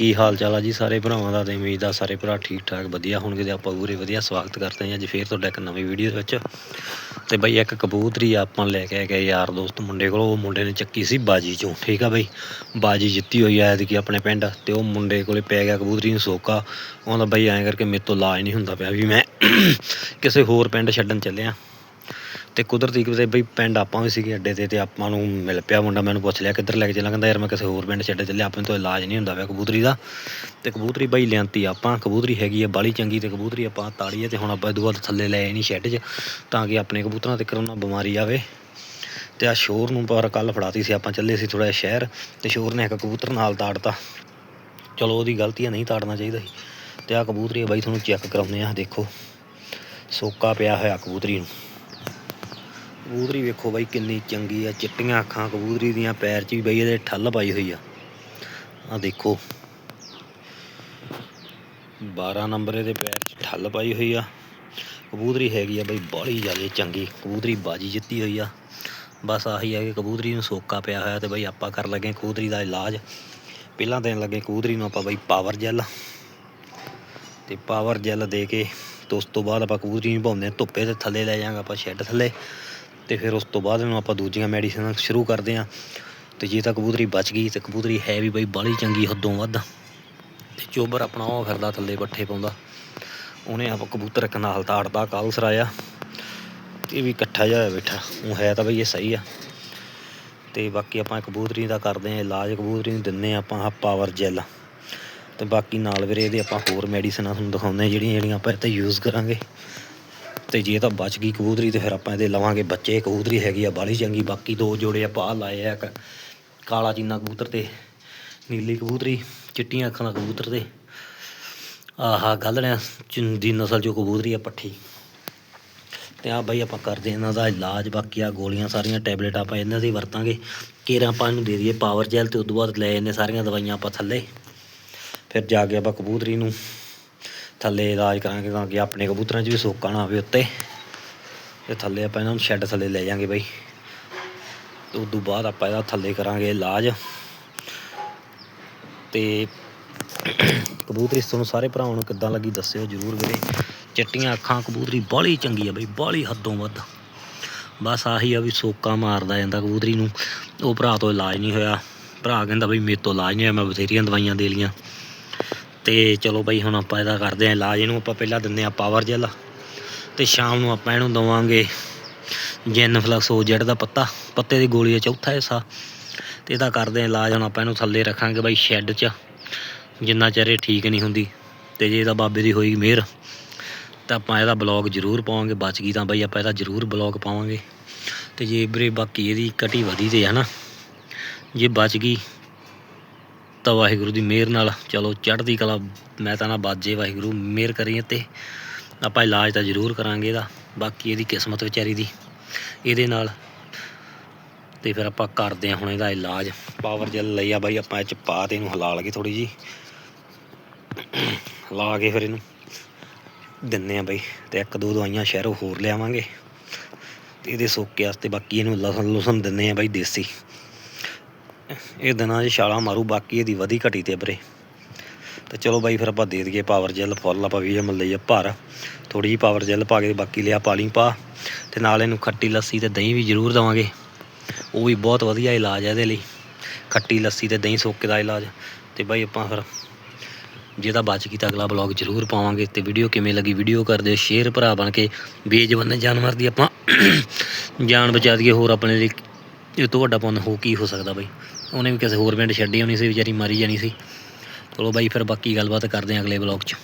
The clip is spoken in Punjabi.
ਕੀ ਹਾਲ ਚਾਲ ਆ ਜੀ? ਸਾਰੇ ਭਰਾਵਾਂ ਦਾ ਤੇ ਉਮੀਦ ਆ ਸਾਰੇ ਭਰਾ ਠੀਕ ਠਾਕ, ਵਧੀਆ ਹੋਣਗੇ ਤੇ ਆਪਾਂ ਪੂਰੇ ਵਧੀਆ ਸਵਾਗਤ ਕਰਦੇ ਹਾਂ ਅੱਜ ਫੇਰ ਤੁਹਾਡਾ ਇੱਕ ਨਵੀਂ ਵੀਡੀਓ ਦੇ ਵਿੱਚ। ਤੇ ਬਈ ਇੱਕ ਕਬੂਤਰੀ ਆਪਾਂ ਲੈ ਕੇ ਗਏ ਯਾਰ ਦੋਸਤ ਮੁੰਡੇ ਕੋਲ, ਉਹ ਮੁੰਡੇ ਨੇ ਚੱਕੀ ਸੀ ਬਾਜੀ ਚੋਂ, ਠੀਕ ਆ ਬਈ? ਬਾਜੀ ਜਿੱਤੀ ਹੋਈ ਆ ਕਿ ਆਪਣੇ ਪਿੰਡ ਤੇ ਉਹ ਮੁੰਡੇ ਕੋਲੇ ਪੈ ਗਿਆ ਕਬੂਤਰੀ ਨੂੰ ਸੋਕਾ। ਉਹਦਾ ਬਈ ਐਂ ਕਰਕੇ ਮੇਰੇ ਤੋਂ ਇਲਾਜ ਨਹੀਂ ਹੁੰਦਾ ਪਿਆ ਵੀ ਮੈਂ ਕਿਸੇ ਹੋਰ ਪਿੰਡ ਛੱਡਣ ਚੱਲਿਆ। ਤੇ ਕੁਦਰਤੀ ਕਿਤੇ ਬਈ ਪਿੰਡ ਆਪਾਂ ਵੀ ਸੀਗੇ ਅੱਡੇ ਤੇ ਤੇ ਆਪਾਂ ਨੂੰ ਮਿਲ ਪਿਆ ਮੁੰਡਾ ਮੈਨੂੰ ਪੁੱਛ ਲਿਆ ਕਿੱਧਰ ਲੈ ਕੇ ਚੱਲਾਂ ਕਹਿੰਦਾ ਯਾਰ ਮੈਂ ਕਿਸੇ ਹੋਰ ਪਿੰਡ ਛੱਡ ਚੱਲਿਆ, ਆਪਣੇ ਤੋਂ ਇਲਾਜ ਨਹੀਂ ਹੁੰਦਾ ਪਿਆ ਕਬੂਤਰੀ ਦਾ। ਤੇ ਕਬੂਤਰੀ ਬਈ ਲਿਆਂਤੀ ਆਪਾਂ, ਕਬੂਤਰੀ ਹੈਗੀ ਆ ਬਾਲੀ ਚੰਗੀ ਤੇ ਕਬੂਤਰੀ ਆਪਾਂ ਤਾੜੀ ਆ ਤੇ ਹੁਣ ਆਪਾਂ ਇਹ ਤੋਂ ਬਾਅਦ ਥੱਲੇ ਲੈ ਨਹੀਂ ਸ਼ੈੱਡ 'ਚ ਤਾਂ ਕਿ ਆਪਣੇ ਕਬੂਤਰਾਂ ਤੇ ਕਰੋਨਾ ਬਿਮਾਰੀ ਆਵੇ। ਤੇ ਆ ਸ਼ੋਰ ਨੂੰ ਪਰ ਕੱਲ ਫੜਾਤੀ ਸੀ, ਆਪਾਂ ਚੱਲੇ ਸੀ ਥੋੜਾ ਜਿਹਾ ਸ਼ਹਿਰ ਤੇ ਸ਼ੋਰ ਨੇ ਇੱਕ ਕਬੂਤਰ ਨਾਲ ਤਾੜਤਾ। ਚਲੋ ਉਹਦੀ ਗਲਤੀ ਆ, ਨਹੀਂ ਤਾੜਨਾ ਚਾਹੀਦਾ ਸੀ। ਤੇ ਆ ਕਬੂਤਰੀ ਬਾਈ ਤੁਹਾਨੂੰ ਚੈੱਕ ਕਰਾਉਂਦੇ ਆ, ਦੇਖੋ। ਸੋਕਾ ਪਿਆ ਹੋਇਆ ਕਬੂਤਰੀ ਨੂੰ। ਕਬੂਤਰੀ ਵੇਖੋ ਬਾਈ ਕਿੰਨੀ ਚੰਗੀ ਆ, ਚਿੱਟੀਆਂ ਅੱਖਾਂ ਕਬੂਤਰੀ ਦੀਆਂ, ਪੈਰ 'ਚ ਵੀ ਬਈ ਇਹਦੇ ਠੱਲ ਪਾਈ ਹੋਈ ਆ। ਆ ਦੇਖੋ। 12 ਨੰਬਰ ਇਹਦੇ ਪੈਰ 'ਚ ਠੱਲ ਪਾਈ ਹੋਈ ਆ। ਕਬੂਤਰੀ ਹੈਗੀ ਆ ਬਈ ਬਾਹਲੀ ਜ਼ਿਆਦਾ ਚੰਗੀ, ਕਬੂਤਰੀ ਬਾਜੀ ਜਿੱਤੀ ਹੋਈ ਆ। ਬਸ ਆਹੀ ਆ ਕਿ ਕਬੂਤਰੀ ਨੂੰ ਸੋਕਾ ਪਿਆ ਹੋਇਆ ਤੇ ਬਈ ਆਪਾਂ ਕਰ ਲੱਗੇ ਕਬੂਤਰੀ ਦਾ ਇਲਾਜ। ਪਹਿਲਾਂ ਦੇਣ ਲੱਗੇ ਕਬੂਤਰੀ ਨੂੰ ਆਪਾਂ ਬਈ ਪਾਵਰ ਜੈਲ ਤੇ ਪਾਵਰ ਜੈਲ ਦੇ ਕੇ ਤੇ ਉਸ ਤੋਂ ਬਾਅਦ ਆਪਾਂ ਕਬੂਤਰੀ ਨੂੰ ਪਾਉਂਦੇ ਹਾਂ ਧੁੱਪੇ ਤੇ ਥੱਲੇ ਲੈ ਜਾਾਂਗੇ ਆਪਾਂ ਸ਼ੈੱਡ ਥੱਲੇ। ਤੇ ਫਿਰ ਉਸ ਤੋਂ ਬਾਅਦ ਇਹਨੂੰ ਆਪਾਂ ਦੂਜੀਆਂ ਮੈਡੀਸਨਾਂ ਸ਼ੁਰੂ ਕਰਦੇ ਹਾਂ। ਤੇ ਜੇ ਤਾਂ ਕਬੂਤਰੀ ਬਚ ਗਈ, ਤੇ ਕਬੂਤਰੀ ਹੈ ਵੀ ਬਈ ਬਾਹਲੀ ਚੰਗੀ ਹੱਦੋਂ ਵੱਧ। ਤੇ ਚੋਬਰ ਆਪਣਾ ਉਹ ਫਿਰਦਾ ਥੱਲੇ ਪੱਠੇ ਪਾਉਂਦਾ। ਉਹਨੇ ਆਪ ਕਬੂਤਰ ਇੱਕ ਨਾਲ ਤਾੜਦਾ, ਕੱਲ ਸਰਾਇਆ। ਤੇ ਇਹ ਵੀ ਇਕੱਠਾ ਜਿਹਾ ਹੋਇਆ ਬੈਠਾ। ਉਹ ਹੈ ਤਾਂ ਬਈ ਇਹ ਸਹੀ ਆ। ਤੇ ਬਾਕੀ ਆਪਾਂ ਕਬੂਤਰੀ ਦਾ ਕਰਦੇ ਹਾਂ ਇਲਾਜ। ਕਬੂਤਰੀ ਨੂੰ ਦਿੰਨੇ ਆਪਾਂ ਆਹ ਪਾਵਰ ਜੈਲ ਤੇ ਬਾਕੀ ਨਾਲ ਵੀਰੇ ਇਹਦੇ ਆਪਾਂ ਹੋਰ ਮੈਡੀਸਨਾਂ ਤੁਹਾਨੂੰ ਦਿਖਾਉਂਦੇ ਹਾਂ, ਜਿਹੜੀਆਂ ਜਿਹੜੀਆਂ ਆਪਾਂ ਇੱਥੇ ਯੂਜ਼ ਕਰਾਂਗੇ। ਤੇ ਜੇ ਤਾਂ ਬਚ ਗਈ ਕਬੂਤਰੀ ਤੇ ਫਿਰ ਆਪਾਂ ਇਹਦੇ ਲਵਾਂਗੇ ਬੱਚੇ। ਕਬੂਤਰੀ ਹੈਗੀ ਆ ਬਾਲੀ ਚੰਗੀ, ਬਾਕੀ ਦੋ ਜੋੜੇ ਆਪਾਂ ਆਹ ਲਾਏ ਆ ਇੱਕ ਕਾਲਾ ਚੀਨਾ ਕਬੂਤਰ ਤੇ, ਨੀਲੀ ਕਬੂਤਰੀ, ਚਿੱਟੀਆਂ ਅੱਖਾਂ ਦਾ ਕਬੂਤਰ ਤੇ। ਆਹਾ ਗਾਲੜਿਆਂ ਚ- ਦੀ ਨਸਲ ਜੋ ਕਬੂਤਰੀ ਆ ਪੱਠੀ। ਤੇ ਆ ਬਈ ਆਪਾਂ ਕਰਦੇ ਇਹਨਾਂ ਦਾ ਇਲਾਜ, ਬਾਕੀ ਆ ਗੋਲੀਆਂ ਸਾਰੀਆਂ, ਟੈਬਲੇਟ ਆਪਾਂ ਇਹਨਾਂ ਦੀ ਵਰਤਾਂਗੇ। ਕੇਰਾਂ ਆਪਾਂ ਇਹਨੂੰ ਦੇ ਦਈਏ ਪਾਵਰ ਜੈਲ ਤੇ ਤੋਂ ਬਾਅਦ ਲੈ ਇਹਨੇ ਸਾਰੀਆਂ ਦਵਾਈਆਂ ਆਪਾਂ ਥੱਲੇ। ਫਿਰ ਜਾ ਕੇ ਆਪਾਂ ਕਬੂਤਰੀ ਨੂੰ ਥੱਲੇ ਇਲਾਜ ਕਰਾਂਗੇ ਤਾਂ ਕਿ ਆਪਣੇ ਕਬੂਤਰਾਂ 'ਚ ਵੀ ਸੋਕਾ ਨਾ ਆਵੇ ਉੱਤੇ। ਤੇ ਥੱਲੇ ਆਪਾਂ ਇਹਨਾਂ ਨੂੰ ਸ਼ੈੱਡ ਥੱਲੇ ਲੈ ਜਾਾਂਗੇ ਬਈ। ਤੇ ਤੋਂ ਬਾਅਦ ਆਪਾਂ ਇਹਦਾ ਥੱਲੇ ਕਰਾਂਗੇ ਇਲਾਜ। ਤੇ ਕਬੂਤਰੀ ਤੁਹਾਨੂੰ ਸਾਰੇ ਭਰਾਵਾਂ ਨੂੰ ਕਿੱਦਾਂ ਲੱਗੀ ਦੱਸਿਓ ਜਰੂਰ ਵੀਰੇ। ਚਿੱਟੀਆਂ ਅੱਖਾਂ, ਕਬੂਤਰੀ ਬਾਹਲੀ ਚੰਗੀ ਆ ਬਈ, ਬਾਹਲੀ ਹੱਦੋਂ ਵੱਧ। ਬਸ ਆਹੀ ਆ ਵੀ ਸੋਕਾ ਮਾਰਦਾ ਜਾਂਦਾ ਕਬੂਤਰੀ ਨੂੰ। ਉਹ ਭਰਾ ਤੋਂ ਇਲਾਜ ਨਹੀਂ ਹੋਇਆ। ਭਰਾ ਕਹਿੰਦਾ ਬਈ ਮੇਰੇ ਤੋਂ ਇਲਾਜ ਨਹੀਂ ਹੋਇਆ, ਮੈਂ ਬਥੇਰੀਆਂ ਦਵਾਈਆਂ ਦੇ ਲੀਆਂ। ਤੇ ਚਲੋ ਬਈ ਹੁਣ ਆਪਾਂ ਇਹਦਾ ਕਰਦੇ ਆਂ ਇਲਾਜ, ਇਹਨੂੰ ਆਪਾਂ ਪਹਿਲਾਂ ਦਿੰਦੇ ਆ ਪਾਵਰ ਜੈਲ ਤੇ ਸ਼ਾਮ ਨੂੰ ਆਪਾਂ ਇਹਨੂੰ ਦਵਾਂਗੇ ਜੈਨ ਫਲਕਸ ਉਹ ਦਾ ਪੱਤਾ, ਪੱਤੇ ਦੀ ਗੋਲੀ ਦਾ ਚੌਥਾ ਹਿੱਸਾ ਤੇ ਇਹਦਾ ਕਰਦੇ ਆਂ ਇਲਾਜ, ਹੁਣ ਆਪਾਂ ਇਹਨੂੰ ਥੱਲੇ ਰੱਖਾਂਗੇ ਬਈ ਸ਼ੈੱਡ 'ਚ, ਜਿੰਨਾ ਚਿਰ ਇਹ ਠੀਕ ਨਹੀਂ ਹੁੰਦੀ ਤੇ ਜੇ ਇਹਦਾ ਬਾਬੇ ਦੀ ਹੋਈ ਮਿਹਰ ਤਾਂ ਆਪਾਂ ਇਹਦਾ ਬਲੌਗ ਜ਼ਰੂਰ ਪਾਵਾਂਗੇ, ਬਚ ਗਈ ਤਾਂ ਬਈ ਆਪਾਂ ਇਹਦਾ ਜ਼ਰੂਰ ਬਲੌਗ ਪਾਵਾਂਗੇ ਤੇ ਜੇ ਵੀਰੇ ਬਾਕੀ ਇਹਦੀ ਕਟੀ ਵਧੀ ਤੇ ਹੈ ਨਾ, ਜੇ ਬਚ ਗਈ ਤਾਂ ਵਾਹਿਗੁਰੂ ਦੀ ਮਿਹਰ ਨਾਲ, ਚਲੋ ਚੜ੍ਹਦੀ ਕਲਾ, ਮੈਂ ਤਾਂ ਨਾ ਬਾਜੇ ਵਾਹਿਗੁਰੂ, ਮਿਹਰ ਕਰੀਏ ਤੇ ਆਪਾਂ ਇਲਾਜ ਤਾਂ ਜ਼ਰੂਰ ਕਰਾਂਗੇ ਇਹਦਾ, ਬਾਕੀ ਇਹਦੀ ਕਿਸਮਤ ਵਿਚਾਰੀ ਦੀ, ਇਹਦੇ ਨਾਲ ਤੇ ਫਿਰ ਆਪਾਂ ਕਰਦੇ ਹਾਂ ਹੁਣ ਇਹਦਾ ਇਲਾਜ ਪਾਵਰ ਜੈਲ ਲਈ ਆ ਬਾਈ, ਆਪਾਂ ਇਹ ਚ ਪਾ ਤੇ ਇਹਨੂੰ ਹਿਲਾ ਲਗੇ ਥੋੜੀ ਜੀ ਲਾ ਕੇ ਫਿਰ ਇਹਨੂੰ ਦਿੰਨੇ ਆ ਬਾਈ, ਤੇ ਇੱਕ ਦੋ ਦਵਾਈਆਂ ਸ਼ਹਿਰੋਂ ਹੋਰ ਲਿਆਵਾਂਗੇ, ਤੇ ਇਹਦੇ ਸੋਕੇ ਵਾਸਤੇ ਬਾਕੀ ਇਹਨੂੰ ਲਸਣ ਲੁਸਣ ਦਿੰਨੇ ਆ ਬਾਈ ਦੇਸੀ। ਇਹ ਦਿਨਾਂ 'ਚ ਛਾਲਾਂ ਮਾਰੂ, ਬਾਕੀ ਇਹਦੀ ਵਧੀ ਘਟੀ ਤੇ ਵੀਰੇ ਤੇ ਚਲੋ ਬਾਈ, ਫਿਰ ਆਪਾਂ ਦੇ ਦਈਏ ਪਾਵਰ ਜੈਲ ਫੁੱਲ ਆਪਾਂ 20 ml ਲਈ ਆ ਭਰ। ਥੋੜੀ ਜਿਹੀ ਪਾਵਰ ਜੈਲ ਪਾ ਕੇ ਬਾਕੀ ਲਿਆ ਪਾਣੀ ਪਾ। ਤੇ ਨਾਲ ਇਹਨੂੰ ਖੱਟੀ ਲੱਸੀ ਤੇ ਦਹੀਂ ਵੀ ਜ਼ਰੂਰ ਦਵਾਂਗੇ। ਉਹ ਵੀ ਬਹੁਤ ਵਧੀਆ ਇਲਾਜ ਹੈ ਇਹਦੇ ਲਈ। ਖੱਟੀ ਲੱਸੀ ਤੇ ਦਹੀਂ ਸੋਕੇ ਦਾ ਇਲਾਜ। ਤੇ ਬਾਈ, ਆਪਾਂ ਫਿਰ ਜਿਹਦਾ ਬਚ ਗਈ ਤਾਂ ਅਗਲਾ ਬਲੌਗ ਜ਼ਰੂਰ ਪਾਵਾਂਗੇ। ਤੇ ਵੀਡੀਓ ਕਿਵੇਂ ਲੱਗੀ ਵੀਡੀਓ ਕਰ ਦਿਓ। ਸ਼ੇਅਰ ਭਰਾ ਬਣ ਕੇ ਬੇਜਵੰਨ ਜਾਨਵਰ ਦੀ ਆਪਾਂ ਜਾਨ ਬਚਾ ਦਈਏ। ਹੋਰ ਆਪਣੇ ਲਈ ਇਹ ਤੋਂ ਵੱਡਾ ਪੁੰਨ ਹੋ ਕੀ ਹੋ ਸਕਦਾ ਬਾਈ? ਉਹਨੇ ਵੀ ਕਿਸੇ ਹੋਰ ਪਿੰਡ ਛੱਡੀ ਹੋਣੀ ਸੀ, ਵਿਚਾਰੀ ਮਾਰੀ ਜਾਣੀ ਸੀ। ਚਲੋ ਬਾਈ, ਫਿਰ ਬਾਕੀ ਗੱਲਬਾਤ ਕਰਦੇ ਹਾਂ ਅਗਲੇ ਬਲੌਗ 'ਚ।